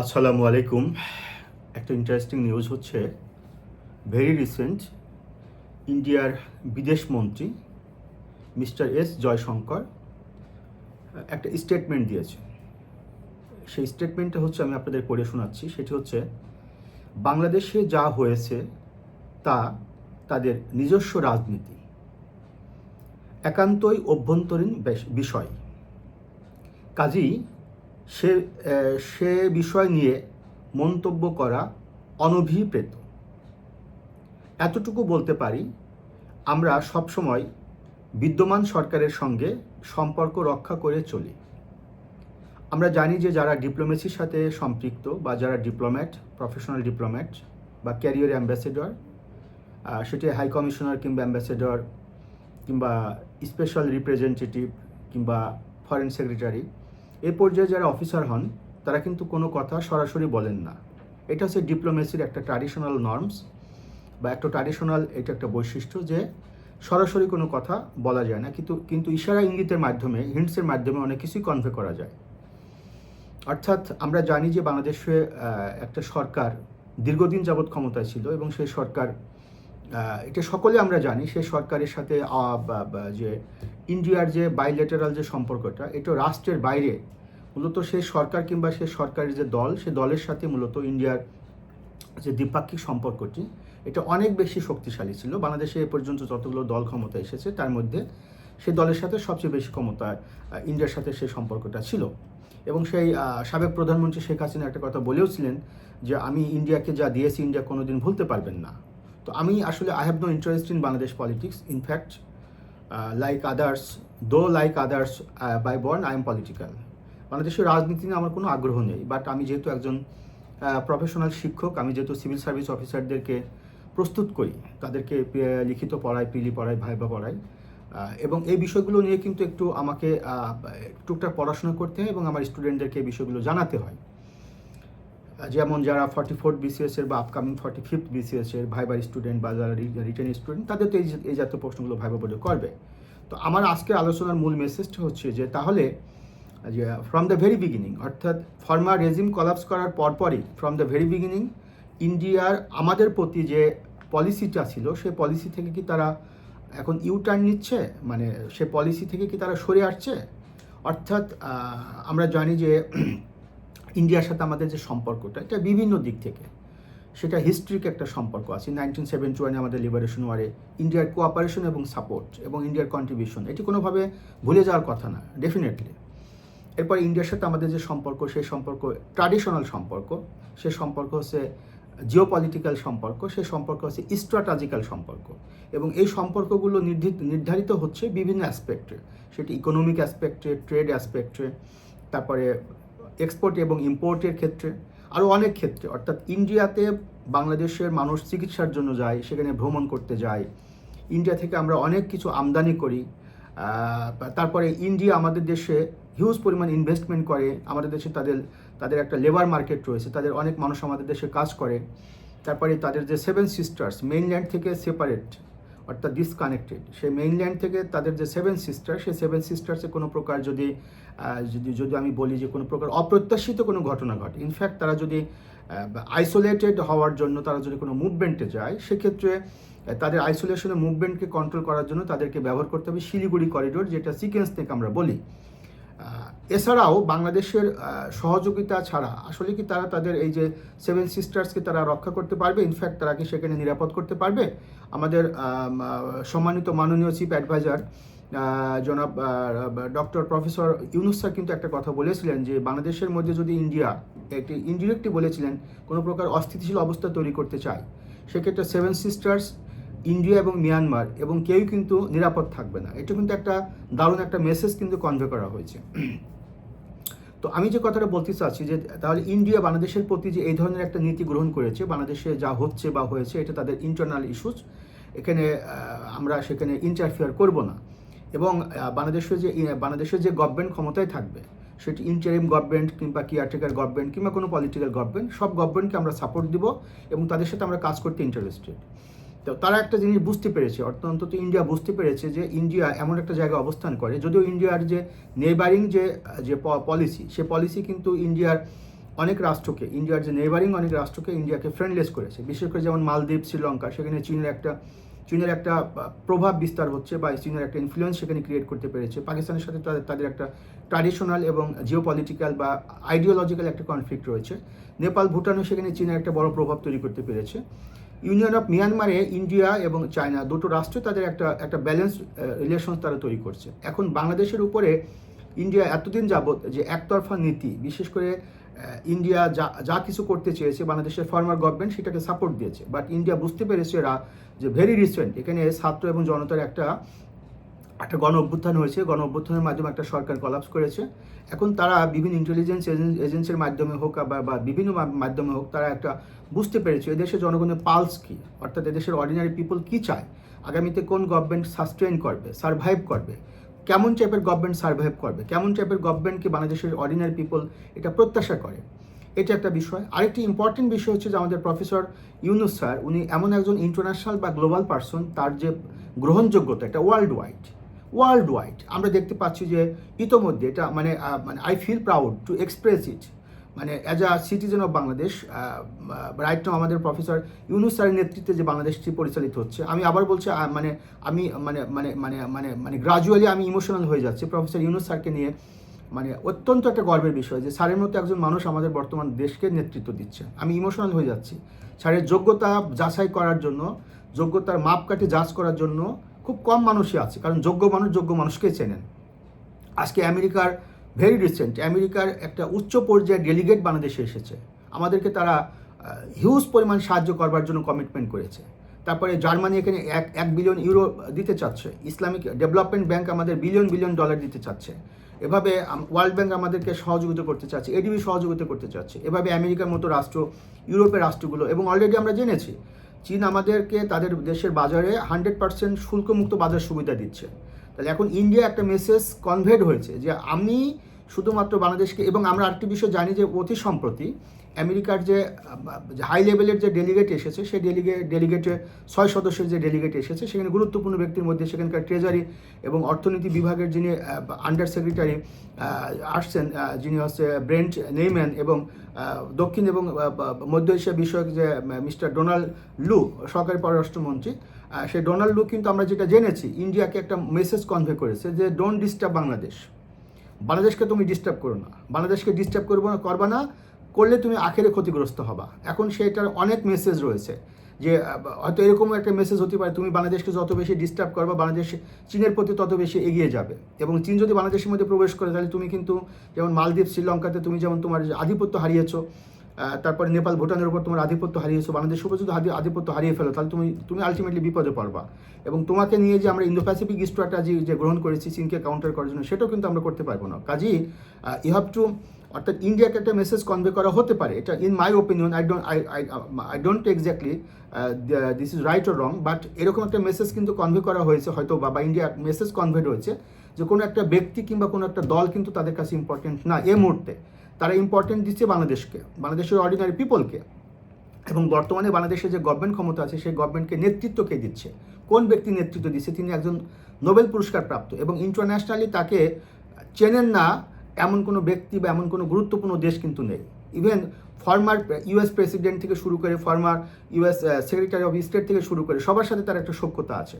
আসসালামু আলাইকুম। একটা ইন্টারেস্টিং নিউজ হচ্ছে ভেরি রিসেন্ট ইন্ডিয়ার বিদেশ মন্ত্রী মিস্টার এস জয়শঙ্কর, একটা স্টেটমেন্ট দিয়েছে। সেই স্টেটমেন্টটা হচ্ছে আমি আপনাদের পড়ে শোনাচ্ছি। সেটি হচ্ছে, বাংলাদেশে যা হয়েছে তা তাদের নিজস্ব রাজনীতি, একান্তই অভ্যন্তরীণ বিষয়। কাজেই সে সে বিষয় নিয়ে মন্তব্য করা অনভিপ্রেত। এতটুকু বলতে পারি, আমরা সবসময় বিদ্যমান সরকারের সঙ্গে সম্পর্ক রক্ষা করে চলি। আমরা জানি যে যারা ডিপ্লোমেসির সাথে সম্পৃক্ত বা যারা ডিপ্লোম্যাট, প্রফেশনাল ডিপ্লোম্যাট বা ক্যারিয়ার অ্যাম্বাসেডর সেটি হাই কমিশনার কিংবা অ্যাম্বাসেডর কিংবা স্পেশাল রিপ্রেজেন্টেটিভ কিংবা ফরেন সেক্রেটারি এ পর্যায়ে যারা অফিসার হন, তারা কিন্তু কোনো কথা সরাসরি বলেন না। এটা হচ্ছে ডিপ্লোমেসির একটা ট্র্যাডিশনাল নর্মস বা একটা ট্র্যাডিশনাল এটা একটা বৈশিষ্ট্য যে সরাসরি কোনো কথা বলা যায় না। কিন্তু কিন্তু ইশারা ইঙ্গিতের মাধ্যমে, হিন্টসের মাধ্যমে অনেক কিছুই কনভে করা যায়। অর্থাৎ আমরা জানি যে বাংলাদেশে একটা সরকার দীর্ঘদিন যাবৎ ক্ষমতায় ছিল এবং সেই সরকার এটা সকলে আমরা জানি, সে সরকারের সাথে যে ইন্ডিয়ার যে বাইলেটারাল যে সম্পর্কটা, এটা রাষ্ট্রের বাইরে। মূলত সেই সরকার কিংবা সেই সরকারের যে দল, সে দলের সাথে মূলত ইন্ডিয়ার যে দ্বিপাক্ষিক সম্পর্কটি, এটা অনেক বেশি শক্তিশালী ছিল। বাংলাদেশে এ পর্যন্ত যতগুলো দল ক্ষমতা এসেছে, তার মধ্যে সে দলের সাথে সবচেয়ে বেশি ক্ষমতা ইন্ডিয়ার সাথে সেই সম্পর্কটা ছিল। এবং সেই সাবেক প্রধানমন্ত্রী শেখ হাসিনা একটা কথা বলেওছিলেন যে, আমি ইন্ডিয়াকে যা দিয়েছি, ইন্ডিয়া কোনোদিন ভুলতে পারবেন না। তো আমি আসলে I have no interest in Bangladesh politics in fact like others though like others by born I am political বাংলাদেশের রাজনীতি নিয়ে আমার কোনো আগ্রহ নেই বাট আমি যেহেতু একজন প্রফেশনাল শিক্ষক, আমি যেহেতু সিভিল সার্ভিস অফিসারদেরকে প্রস্তুত করি, তাদেরকে লিখিত পড়াই পিলি পড়াই ভাইবা পড়াই এবং এই বিষয়গুলো নিয়ে কিন্তু একটু আমাকে টুকটাক পড়াশোনা করতে হয় এবং আমার স্টুডেন্টদেরকে এই বিষয়গুলো জানাতে হয়। যেমন যারা ফর্টি ফোর্থ বিসিএস এর বা আপকামিং ফর্টি ফিফথ বিসিএস এর ভাইবার স্টুডেন্ট বা যারা রিটার্ন স্টুডেন্ট তাদের তো এই এই জাতীয় প্রশ্নগুলো ভাইবা বোর্ডে করবে। তো আমার আজকের আলোচনার মূল মেসেজটা হচ্ছে যে, তাহলে যে ফ্রম দ্য ভেরি বিগিনিং অর্থাৎ ফর্মার রেজিম কলাপস করার পরপরই ফ্রম দ্য ভেরি বিগিনিং ইন্ডিয়ার আমাদের প্রতি যে পলিসিটা ছিল সেই পলিসি থেকে কি তারা এখন ইউ টার্ন নিচ্ছে? মানে সে পলিসি থেকে কি তারা সরে আসছে? অর্থাৎ আমরা জানি যে ইন্ডিয়ার সাথে আমাদের যে সম্পর্কটা, এটা বিভিন্ন দিক থেকে। সেটা হিস্ট্রিক একটা সম্পর্ক আছে। নাইনটিন সেভেন্টি ওয়ানে আমাদের লিবারেশন ওয়ারে ইন্ডিয়ার কোঅপারেশন এবং সাপোর্ট এবং ইন্ডিয়ার কন্ট্রিবিউশন এটি কোনোভাবে ভুলে যাওয়ার কথা না ডেফিনেটলি এরপর ইন্ডিয়ার সাথে আমাদের যে সম্পর্ক, সেই সম্পর্ক ট্র্যাডিশনাল সম্পর্ক, সে সম্পর্ক হচ্ছে জিও পলিটিক্যাল সম্পর্ক, সে সম্পর্ক হচ্ছে স্ট্র্যাটাজিক্যাল সম্পর্ক। এবং এই সম্পর্কগুলো নির্ধারিত হচ্ছে বিভিন্ন অ্যাসপেক্টে সেটি ইকোনমিক অ্যাসপেক্টে ট্রেড অ্যাসপেক্টে তারপরে এক্সপোর্ট এবং ইম্পোর্টের ক্ষেত্রে আরও অনেক ক্ষেত্রে, অর্থাৎ ইন্ডিয়াতে বাংলাদেশের মানুষ চিকিৎসার জন্য যায়, সেখানে ভ্রমণ করতে যায়। ইন্ডিয়া থেকে আমরা অনেক কিছু আমদানি করি। তারপরে ইন্ডিয়া আমাদের দেশে হিউজ পরিমাণ ইনভেস্টমেন্ট করে। আমাদের দেশে তাদের তাদের একটা লেবার মার্কেট রয়েছে, তাদের অনেক মানুষ আমাদের দেশে কাজ করে। তারপরে তাদের যে সেভেন সিস্টার্স মেইনল্যান্ড থেকে সেপারেট অর্থাৎ ডিসকানেক্টেড সে মেইনল্যান্ড থেকে তাদের যে সেভেন সিস্টার সেই সেভেন সিস্টার্সে কোনো প্রকার যদি যদি যদি আমি বলি যে কোনো প্রকার অপ্রত্যাশিত কোনো ঘটনা ঘটে ইনফ্যাক্ট তারা যদি আইসোলেটেড হওয়ার জন্য তারা যদি কোনো মুভমেন্টে যায়, সেক্ষেত্রে তাদের আইসোলেশনের মুভমেন্টকে কন্ট্রোল করার জন্য তাদেরকে ব্যবহার করতে হবে শিলিগুড়ি করিডোর যেটা সিকেন্স থেকে আমরা বলি। এছাড়াও বাংলাদেশের সহযোগিতা ছাড়া আসলে কি তারা তাদের এই যে সেভেন সিস্টার্সকে তারা রক্ষা করতে পারবে? ইনফ্যাক্ট তারা কি সেখানে নিরাপদ করতে পারবে? আমাদের সম্মানিত মাননীয় চিফ অ্যাডভাইজার জনাব ডক্টর প্রফেসর ইউনুস স্যার কিন্তু একটা কথা বলেছিলেন যে বাংলাদেশের মধ্যে যদি ইন্ডিয়া একটি ইনডিরেক্টলি বলেছিলেন, কোনো প্রকার অস্থিতিশীল অবস্থা তৈরি করতে চায়, সেক্ষেত্রে সেভেন সিস্টার্স ইন্ডিয়া এবং মিয়ানমার এবং কেউই কিন্তু নিরাপদ থাকবে না। এটা কিন্তু একটা দারুণ একটা মেসেজ কিন্তু কনভে করা হয়েছে। তো আমি যে কথাটা বলতে চাচ্ছি যে তাহলে ইন্ডিয়া বাংলাদেশের প্রতি যে এই ধরনের একটা নীতি গ্রহণ করেছে বাংলাদেশে যা হচ্ছে বা হয়েছে এটা তাদের ইন্টারনাল ইস্যুস এখানে আমরা সেখানে ইন্টারফেয়ার করব না। এবং আহ, বাংলাদেশের যে বাংলাদেশের যে গভর্নমেন্ট ক্ষমতায় থাকবে সেটি ইন্টারিম গভর্নমেন্ট কিংবা কেয়ারটেকার গভর্নমেন্ট কিংবা কোনো পলিটিক্যাল গভর্নমেন্ট সব গভর্নমেন্টকে আমরা সাপোর্ট দিব এবং তাদের সাথে আমরা কাজ করতে ইন্টারেস্টেড তো তারা একটা জিনিস বুঝতে পেরেছে অর্থাৎ অন্তত ইন্ডিয়া বুঝতে পেরেছে যে ইন্ডিয়া এমন একটা জায়গায় অবস্থান করে, যদিও ইন্ডিয়ার যে নেবারিং যে যে পলিসি সে পলিসি কিন্তু ইন্ডিয়ার অনেক রাষ্ট্রকে, ইন্ডিয়ার যে নেবারিং অনেক রাষ্ট্রকে ইন্ডিয়াকে ফ্রেন্ডলেস করেছে। বিশেষ করে যেমন মালদ্বীপ, শ্রীলঙ্কা, সেখানে চীনের একটা চীনের একটা প্রভাব বিস্তার হচ্ছে বা চীনের একটা ইনফ্লুয়েন্স সেখানে ক্রিয়েট করতে পেরেছে। পাকিস্তানের সাথে তাদের তাদের একটা ট্র্যাডিশনাল এবং জিও পলিটিক্যাল বা আইডিওলজিক্যাল একটা কনফ্লিক্ট রয়েছে। নেপাল, ভুটানও সেখানে চীনের একটা বড় প্রভাব তৈরি করতে পেরেছে। ইউনিয়ন অফ মিয়ানমারে ইন্ডিয়া এবং চায়না দুটো রাষ্ট্র তাদের একটা একটা ব্যালেন্স রিলেশন তারা তৈরি করছে। এখন বাংলাদেশের উপরে ইন্ডিয়া এতদিন যাবৎ যে একতরফা নীতি, বিশেষ করে ইন্ডিয়া যা যা কিছু করতে চেয়েছে, বাংলাদেশের ফর্মার গভর্নমেন্ট সেটাকে সাপোর্ট দিয়েছে। বাট ইন্ডিয়া বুঝতে পেরেছে এরা যে ভেরি রিসেন্ট এখানে ছাত্র এবং জনতার একটা একটা গণ অভ্যুত্থান হয়েছে, গণ অভ্যুত্থানের মাধ্যমে একটা সরকার কলাপস করেছে। এখন তারা বিভিন্ন ইন্টেলিজেন্স এজেন্সির মাধ্যমে হোক বা বা বিভিন্ন মাধ্যমে হোক, তারা একটা বুঝতে পেরেছে এদেশের জনগণের পালস কী? অর্থাৎ এদেশের অর্ডিনারি পিপল কী চায়? আগামীতে কোন গভর্নমেন্ট সাস্টেন করবে সার্ভাইভ করবে? কেমন টাইপের গভর্নমেন্ট সার্ভাইভ করবে? কেমন টাইপের গভর্নমেন্টকে বাংলাদেশের অর্ডিনারি পিপল এটা প্রত্যাশা করে? এটা একটা বিষয়। আরেকটি ইম্পর্টেন্ট বিষয় হচ্ছে যে আমাদের প্রফেসর ইউনুস স্যার, উনি এমন একজন ইন্টারন্যাশনাল বা গ্লোবাল পার্সন তার যে গ্রহণযোগ্যতা, এটা ওয়ার্ল্ড ওয়াইড ওয়ার্ল্ড ওয়াইড আমরা দেখতে পাচ্ছি যে ইতোমধ্যে এটা মানে মানে I feel proud to express it মানে as a citizen of Bangladesh right now আমাদের প্রফেসর ইউনুস স্যারের নেতৃত্বে যে বাংলাদেশটি পরিচালিত হচ্ছে, আমি আবার বলছি মানে আমি মানে মানে মানে মানে মানে গ্রাজুয়ালি আমি ইমোশনাল হয়ে যাচ্ছি। প্রফেসর ইউনুস স্যারকে নিয়ে মানে অত্যন্ত একটা গর্বের বিষয় যে স্যারের মতো একজন মানুষ আমাদের বর্তমান দেশকে নেতৃত্ব দিচ্ছে। আমি ইমোশনাল হয়ে যাচ্ছি। স্যারের যোগ্যতা যাচাই করার জন্য, যোগ্যতার মাপকাঠি যাচ করার জন্য খুব কম মানুষই আছে, কারণ যোগ্য মানুষ যোগ্য মানুষকেই চেনেন। আজকে আমেরিকার ভেরি রিসেন্ট আমেরিকার একটা উচ্চ পর্যায়ের ডেলিগেট বাংলাদেশে এসেছে। আমাদেরকে তারা হিউজ পরিমাণ সাহায্য করবার জন্য কমিটমেন্ট করেছে। তারপরে জার্মানি এখানে এক এক বিলিয়ন ইউরো দিতে চাচ্ছে। ইসলামিক ডেভেলপমেন্ট ব্যাংক আমাদের বিলিয়ন বিলিয়ন ডলার দিতে চাচ্ছে। এভাবে ওয়ার্ল্ড ব্যাংক আমাদেরকে সহযোগিতা করতে চাচ্ছে এডিবি সহযোগিতা করতে চাচ্ছে। এভাবে আমেরিকার মতো রাষ্ট্র, ইউরোপের রাষ্ট্রগুলো, এবং অলরেডি আমরা জেনেছি চীন আমাদেরকে তাদের দেশের বাজারে হান্ড্রেড পার্সেন্ট শুল্কমুক্ত বাজার সুবিধা দিচ্ছে। তাহলে এখন ইন্ডিয়া একটা মেসেজ কনভেড হয়েছে যে আমি শুধুমাত্র বাংলাদেশকে, এবং আমরা আরেকটি বিষয় জানি যে অতি সম্প্রতি আমেরিকার যে হাই লেভেলের যে ডেলিগেট এসেছে, সেই ডেলিগেট ডেলিগেটে ছয় সদস্যের যে ডেলিগেট এসেছে, সেখানে গুরুত্বপূর্ণ ব্যক্তির মধ্যে সেখানকার ট্রেজারি এবং অর্থনীতি বিভাগের যিনি আন্ডার সেক্রেটারি আসছেন যিনি হচ্ছে ব্রেন্ট নেইম্যান এবং দক্ষিণ এবং মধ্য এশিয়া বিষয়ক যে মিস্টার ডোনাল্ড লু সরকারি পররাষ্ট্রমন্ত্রী সেই ডোনাল্ড লু কিন্তু আমরা যেটা জেনেছি, ইন্ডিয়াকে একটা মেসেজ কনভে করেছে যে ডোন্ট ডিস্টার্ব বাংলাদেশ। বাংলাদেশকে তুমি ডিস্টার্ব করো না। বাংলাদেশকে ডিস্টার্ব করব না, করবা না, করলে তুমি আখেরে ক্ষতিগ্রস্ত হবা। এখন সেটার অনেক মেসেজ রয়েছে যে হয়তো এরকম একটা মেসেজ হতে পারে, তুমি বাংলাদেশকে যত বেশি ডিস্টার্ব করবা, বাংলাদেশ চীনের প্রতি তত বেশি এগিয়ে যাবে। এবং চীন যদি বাংলাদেশের মধ্যে প্রবেশ করে, তাহলে তুমি কিন্তু যেমন মালদ্বীপ, শ্রীলঙ্কাতে তুমি যেমন তোমার আধিপত্য হারিয়েছো তারপরে নেপাল, ভুটানের উপর তোমার আধিপত্য হারিয়েছো বাংলাদেশের উপর যদি আধি- আধিপত্য হারিয়ে ফেলো, তাহলে তুমি তুমি আলটিমেটলি বিপদে পড়বা। এবং তোমাকে নিয়ে যে আমরা ইন্দো প্যাসিফিক স্ট্র্যাটাজি যে গ্রহণ করেছি, চীনকে কাউন্টার করার জন্য, সেটাও কিন্তু আমরা করতে পারব না। কাজেই ইউ হ্যাভ টু অর্থাৎ ইন্ডিয়াকে একটা মেসেজ কনভে করা হতে পারে। এটা in my opinion I don't I I don't exactly this is right or wrong but এরকম একটা মেসেজ কিন্তু কনভে করা হয়েছে হয়তো বা বা ইন্ডিয়া মেসেজ কনভেট হয়েছে যে কোনো একটা ব্যক্তি কিংবা কোনো একটা দল কিন্তু তাদের কাছে ইম্পর্টেন্ট না এ মুহূর্তে। তারা ইম্পর্টেন্ট দিচ্ছে বাংলাদেশকে, বাংলাদেশের অর্ডিনারি পিপলকে এবং বর্তমানে বাংলাদেশে যে গভর্নমেন্ট ক্ষমতা আছে, সেই গভর্নমেন্টকে নেতৃত্ব কে দিচ্ছে? কোন ব্যক্তি নেতৃত্ব দিচ্ছে? তিনি একজন নোবেল পুরস্কার প্রাপ্ত। এবং ইন্টারন্যাশনালি তাকে চেনেন না এমন কোনো ব্যক্তি বা এমন কোনো গুরুত্বপূর্ণ দেশ কিন্তু নেই। ইভেন ফর্মার ইউএস প্রেসিডেন্ট থেকে শুরু করে former US secretary of state থেকে শুরু করে সবার সাথে তার একটা সখ্যতা আছে।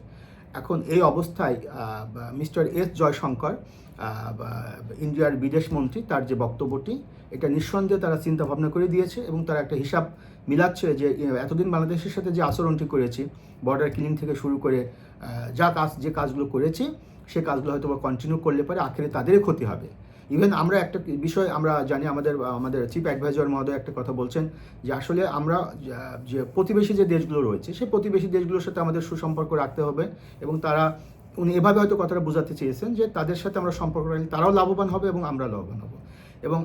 এখন এই অবস্থায় মিস্টার এস জয়শঙ্কর ইন্ডিয়ার বিদেশ মন্ত্রী তার যে বক্তব্যটি, এটা নিঃসন্দেহে তারা চিন্তা ভাবনা করে দিয়েছে এবং তারা একটা হিসাব মিলাচ্ছে যে এতদিন বাংলাদেশের সাথে যে আচরণটি করেছি বর্ডার কিলিং থেকে শুরু করে যা কাজ, যে কাজগুলো করেছি, সে কাজগুলো হয়তো কন্টিনিউ করলে পরে আখেরে তাদেরই ক্ষতি হবে। ইভেন আমরা একটা বিষয় আমরা জানি, আমাদের আমাদের চিফ অ্যাডভাইজার মহোদয় একটা কথা বলছেন যে, আসলে আমরা যে প্রতিবেশী যে দেশগুলো রয়েছে সেই প্রতিবেশী দেশগুলোর সাথে আমাদের সুসম্পর্ক রাখতে হবে এবং তারা উনি এভাবে হয়তো কথাটা বোঝাতে চেয়েছেন যে তাদের সাথে আমরা সম্পর্ক রাখলে তারাও লাভবান হবে এবং আমরা লাভবান হব। এবং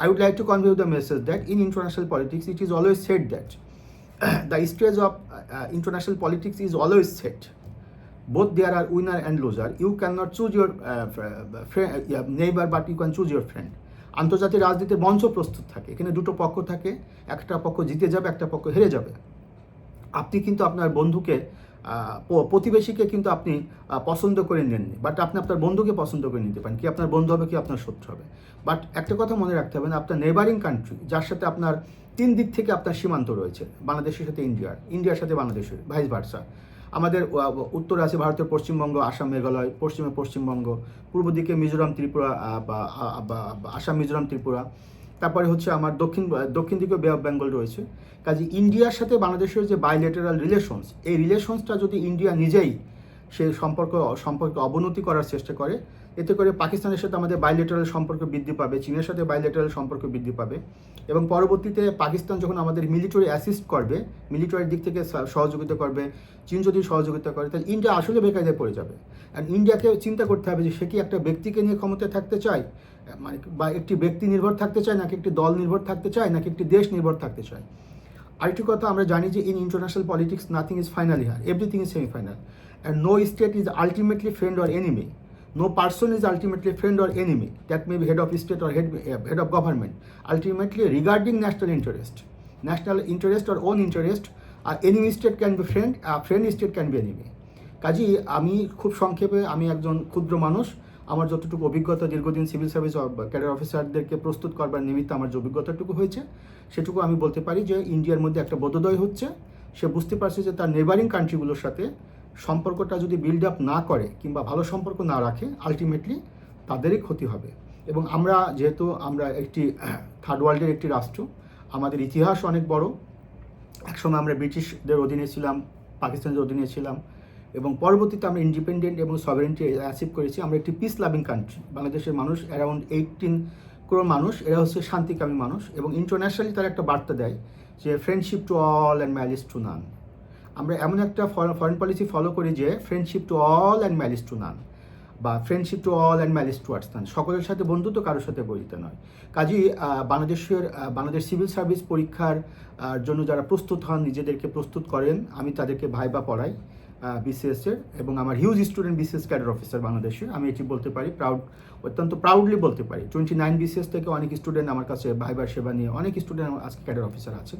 I would like to convey the message that in international politics it is always set that the stage of international politics is always set both there are winner and loser you can not choose uh, neighbour uh, you can choose your friend আন্তর্জাতিক রাজনীতির মঞ্চ প্রস্তুত থাকে। এখানে দুটো পক্ষ থাকে। একটা পক্ষ জিতে যাবে একটা পক্ষ হেরে যাবে। আপনি কিন্তু আপনার বন্ধুকে প্রতিবেশীকে কিন্তু আপনি পছন্দ করে নেননি। বাট আপনি আপনার বন্ধুকে পছন্দ করে নিতে পারেন। কি আপনার বন্ধু হবে, কি আপনার শত্রু হবে। বাট একটা কথা মনে রাখতে হবে আপনার নেবারিং কান্ট্রি যার সাথে আপনার তিন দিক থেকে আপনার সীমান্ত রয়েছে, বাংলাদেশের সাথে ইন্ডিয়ার ইন্ডিয়ার সাথে বাংলাদেশের ভাইস ভার্সা আমাদের উত্তরে আছে ভারতের পশ্চিমবঙ্গ, আসাম মেঘালয়, পশ্চিমে পশ্চিমবঙ্গ, পূর্ব দিকে মিজোরাম ত্রিপুরা আসাম, মিজোরাম ত্রিপুরা। তারপরে হচ্ছে আমার দক্ষিণ দক্ষিণ দিকে বে অফ বেঙ্গল রয়েছে। কাজে ইন্ডিয়ার সাথে বাংলাদেশের যে বাইলেটারাল রিলেশনস এই রিলেশনসটা যদি ইন্ডিয়া নিজেই সে সম্পর্ক, সম্পর্কে অবনতি করার চেষ্টা করে, এতে করে পাকিস্তানের সাথে আমাদের বাইলেটারাল সম্পর্ক বৃদ্ধি পাবে, চীনের সাথে বাইলেটারাল সম্পর্ক বৃদ্ধি পাবে এবং পরবর্তীতে পাকিস্তান যখন আমাদের মিলিটারি অ্যাসিস্ট করবে মিলিটারির দিক থেকে সহযোগিতা করবে, চীন যদি সহযোগিতা করে, তাহলে ইন্ডিয়া আসলে বেকায়দায় পড়ে যাবে। অ্যান্ড ইন্ডিয়াকে চিন্তা করতে হবে যে সে কি একটা ব্যক্তিকে নিয়ে ক্ষমতায় থাকতে চায়? মানে বা একটি ব্যক্তি নির্ভর থাকতে চায়, নাকি একটি দল নির্ভর থাকতে চায়, নাকি একটি দেশ নির্ভর থাকতে চায়? আরেকটি কথা, আমরা জানি যে in international politics nothing is finally her everything is semifinal and no state is ultimately friend or enemy no person is ultimately friend or enemy that may be head of state or head head of government ultimately regarding national interest national interest or own interest R enemy state can be friend friend state can be enemy কাজেই আমি খুব সংক্ষেপে, আমি একজন ক্ষুদ্র মানুষ আমার যতটুকু অভিজ্ঞতা দীর্ঘদিন সিভিল সার্ভিস ক্যাডার অফিসারদেরকে প্রস্তুত করবার নিমিত্ত আমার যে অভিজ্ঞতাটুকু হয়েছে, সেটুকু আমি বলতে পারি যে ইন্ডিয়ার মধ্যে একটা বোধোদয় হচ্ছে। সে বুঝতে পারছে যে তার নেবারিং কান্ট্রিগুলোর সাথে সম্পর্কটা যদি বিল্ড আপ না করে কিংবা ভালো সম্পর্ক না রাখে আলটিমেটলি তাদেরই ক্ষতি হবে। এবং আমরা যেহেতু আমরা একটি থার্ড ওয়ার্ল্ডের একটি রাষ্ট্র, আমাদের ইতিহাস অনেক বড়। একসময় আমরা ব্রিটিশদের অধীনে ছিলাম পাকিস্তানের অধীনে ছিলাম। এবং পরবর্তীতে আমরা ইন্ডিপেন্ডেন্ট এবং সভারেন্টি অ্যাচিভ করেছি। আমরা একটি পিস লাভিং কান্ট্রি বাংলাদেশের মানুষ অ্যারাউন্ড এইটিন ক্রোর মানুষ। এরা হচ্ছে শান্তিকামী মানুষ এবং ইন্টারন্যাশনালি তারা একটা বার্তা দেয় যে friendship to all and malice to none আমরা এমন একটা ফরেন পলিসি ফলো করি যে friendship to all and malice to none বা friendship to all and malice towards none সকলের সাথে বন্ধুত্ব কারোর সাথে বৈরিতা নয়। কাজেই বাংলাদেশের বাংলাদেশ সিভিল সার্ভিস পরীক্ষার জন্য যারা প্রস্তুত হন, নিজেদেরকে প্রস্তুত করেন। আমি তাদেরকে ভাইবা পড়াই। বিসিএস এর এবং আমার huge student BCS cadre officer বাংলাদেশের। আমি এটি বলতে পারি প্রাউড অত্যন্ত প্রাউডলি বলতে পারি। টোয়েন্টি নাইন বিসিএস থেকে অনেক স্টুডেন্ট আমার কাছে ভাইবার সেবা নিয়ে অনেক স্টুডেন্ট আজকে ক্যাডার অফিসার আছে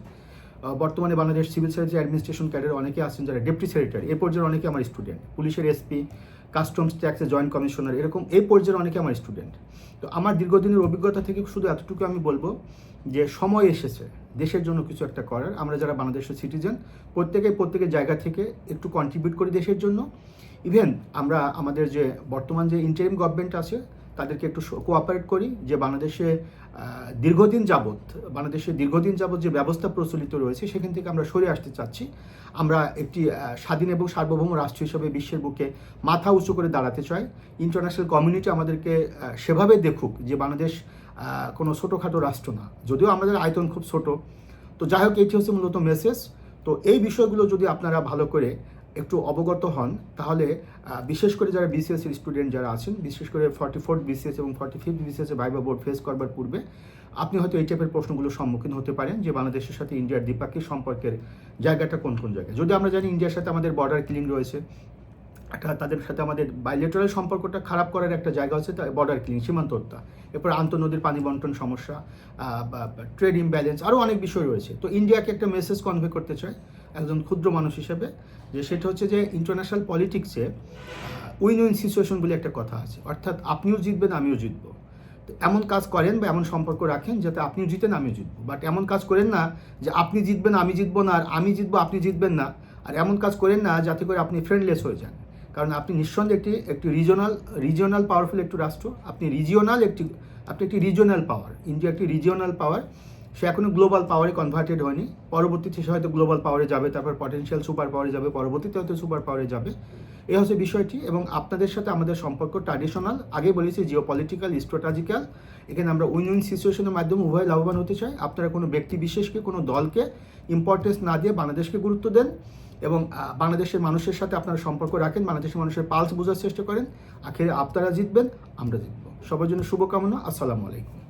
বর্তমানে Bangladesh civil service administration cadre অনেকে আছেন যারা ডেপুটি সেক্রেটারি এ পর্যায়ে অনেকে আমার স্টুডেন্ট পুলিশের এসপি কাস্টমস ট্যাক্সের জয়েন্ট কমিশনার এরকম এই পর্যায়ে অনেকে আমার স্টুডেন্ট তো আমার দীর্ঘদিনের অভিজ্ঞতা থেকে শুধু এতটুকু আমি বলব যে সময় এসেছে। দেশের জন্য কিছু একটা করার। আমরা যারা বাংলাদেশের সিটিজেন প্রত্যেকে প্রত্যেকের জায়গা থেকে একটু কন্ট্রিবিউট করি দেশের জন্য। ইভেন আমরা আমাদের যে বর্তমান যে ইন্টারিম গভর্নমেন্ট আছে, তাদেরকে একটু কোঅপারেট করি যে বাংলাদেশে দীর্ঘদিন যাবৎ, বাংলাদেশে দীর্ঘদিন যাবৎ যে ব্যবস্থা প্রচলিত রয়েছে, সেখান থেকে আমরা সরে আসতে চাচ্ছি। আমরা একটি স্বাধীন এবং সার্বভৌম রাষ্ট্র হিসেবে বিশ্বের বুকে মাথা উঁচু করে দাঁড়াতে চাই। ইন্টারন্যাশনাল কমিউনিটি আমাদেরকে সেভাবে দেখুক যে বাংলাদেশ কোনো ছোটোখাটো রাষ্ট্র না। যদিও আমাদের আয়তন খুব ছোট। তো যাই হোক, এটি হচ্ছে মূলত মেসেজ তো এই বিষয়গুলো যদি আপনারা ভালো করে একটু অবগত হন, তাহলে বিশেষ করে যারা বিসিএস স্টুডেন্ট যারা আছেন, বিশেষ করে ফর্টি ফোর্থ বিসিএস এবং forty fifth BCS viva board face করবার পূর্বে, আপনি হয়তো এই টাইপের প্রশ্নগুলোর সম্মুখীন হতে পারেন, যে বাংলাদেশের সাথে ইন্ডিয়ার দ্বিপাক্ষিক সম্পর্কের জায়গাটা কোন কোন জায়গায়। যদি আমরা জানি ইন্ডিয়ার সাথে আমাদের বর্ডার ক্লিন রয়েছে একটা তাদের সাথে আমাদের বাইলেটারাল সম্পর্কটা খারাপ করার একটা জায়গা হচ্ছে বর্ডার ক্লিন সীমান্ত হত্যা এরপর আন্তঃনদীর পানি বন্টন সমস্যা ট্রেড ইমব্যালেন্স আরও অনেক বিষয় রয়েছে। তো ইন্ডিয়াকে একটা মেসেজ কনভে করতে চাই একজন ক্ষুদ্র মানুষ হিসেবে, যে সেটা হচ্ছে যে ইন্টারন্যাশনাল পলিটিক্সে উইন উইন সিচুয়েশন বলে একটা কথা আছে। অর্থাৎ আপনিও জিতবেন, আমিও জিতবো। তো এমন কাজ করেন বা এমন সম্পর্ক রাখেন যাতে আপনিও জিতেন, আমিও জিতবো। বাট এমন কাজ করেন না যে আপনি জিতবেন, আমি জিতবো না, আর আমি জিতবো, আপনি জিতবেন না। আর এমন কাজ করেন না যাতে করে আপনি ফ্রেন্ডলেস হয়ে যান। কারণ আপনি নিঃসন্দেহে একটি একটি রিজনাল রিজিওনাল পাওয়ারফুল একটি রাষ্ট্র। আপনি রিজিওনাল একটি, আপনি একটি রিজিওনাল পাওয়ার ইন্ডিয়া একটি রিজিওনাল পাওয়ার সে এখনও গ্লোবাল পাওয়ারে কনভার্টেড হয়নি। পরবর্তীতে সে হয়তো গ্লোবাল পাওয়ারে যাবে, তারপর পটেনশিয়াল সুপার পাওয়ারে যাবে, পরবর্তীতে হয়তো সুপার পাওয়ারে যাবে। এই হচ্ছে বিষয়টি এবং আপনাদের সাথে আমাদের সম্পর্ক ট্র্যাডিশনাল আগে বলেছি জিও পলিটিক্যাল স্ট্র্যাটাজিক্যাল এখানে আমরা উইন উইন সিচুয়েশনের মাধ্যমে উভয় লাভবান হতে চাই। আপনারা কোনো ব্যক্তি বিশেষকে, কোনো দলকে ইম্পর্টেন্স না দিয়ে বাংলাদেশকে গুরুত্ব দেন। এবং বাংলাদেশের মানুষের সাথে আপনারা সম্পর্ক রাখেন, বাংলাদেশের মানুষের পালস বোঝার চেষ্টা করেন। আখেরে আপনারা জিতবেন, আমরা জিতবো। সবার জন্য শুভকামনা, আসসালামু আলাইকুম।